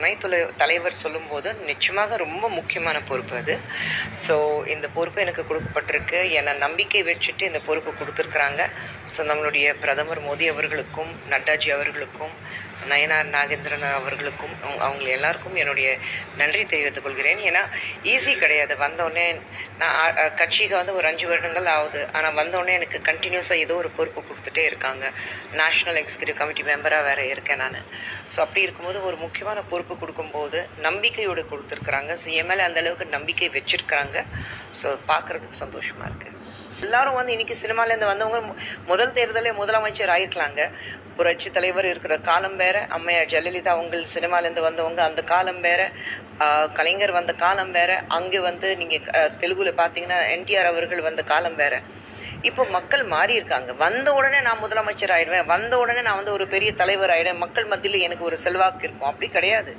துணை தலைவர் சொல்லும்போது நிச்சயமாக ரொம்ப முக்கியமான பொறுப்பு அது. ஸோ இந்த பொறுப்பு எனக்கு கொடுக்கப்பட்டிருக்கு. என்னை நம்பிக்கை வச்சுட்டு இந்த பொறுப்பு கொடுத்துருக்குறாங்க. ஸோ நம்மளுடைய பிரதமர் மோடி அவர்களுக்கும் நட்டாஜி அவர்களுக்கும் நயனார் நாகேந்திரன் அவர்களுக்கும் அவங்க- அவங்க எல்லாருக்கும் என்னுடைய நன்றி தெரிவித்துக் கொள்கிறேன். ஏன்னா ஈஸி கிடையாது. வந்தோடனே நான் கட்சிக்கு வந்து ஒரு அஞ்சு வருடங்கள் ஆகுது. ஆனால் வந்தோடனே எனக்கு கண்டினியூஸாக ஏதோ ஒரு பொறுப்பு கொடுத்துட்டே இருக்காங்க. நேஷ்னல் எக்ஸிக்யூட்டிவ் கமிட்டி மெம்பராக வேறு இருக்கேன் நான். ஸோ அப்படி இருக்கும்போது ஒரு முக்கியமான பொறுப்பு கொடுக்கும்போது நம்பிக்கையோடு கொடுத்துருக்குறாங்க. ஸோ என் மேலே அந்தளவுக்கு நம்பிக்கை வச்சுருக்குறாங்க. ஸோ பார்க்குறதுக்கு சந்தோஷமாக இருக்குது எல்லாரும் வந்து இன்னைக்கு சினிமாலேருந்து வந்தவங்க முதல் தேர்தலே முதலமைச்சர் ஆயிருக்கலாங்க. புரட்சி தலைவர் இருக்கிற காலம் வேற அம்மையார் ஜெயலலிதா அவங்க சினிமாலேருந்து வந்தவங்க அந்த காலம் வேற கலைஞர் வந்த காலம் வேற அங்கே வந்து நீங்கள் தெலுங்குல பார்த்தீங்கன்னா என்டிஆர் அவர்கள் வந்த காலம் வேற. இப்போ மக்கள் மாறி இருக்காங்க. வந்த உடனே நான் முதலமைச்சர் ஆயிடுவேன். வந்த உடனே நான் வந்து ஒரு பெரிய தலைவர் ஆயிடுவேன். மக்கள் மத்தியில் எனக்கு ஒரு செல்வாக்கு இருக்கும். அப்படி கிடையாது.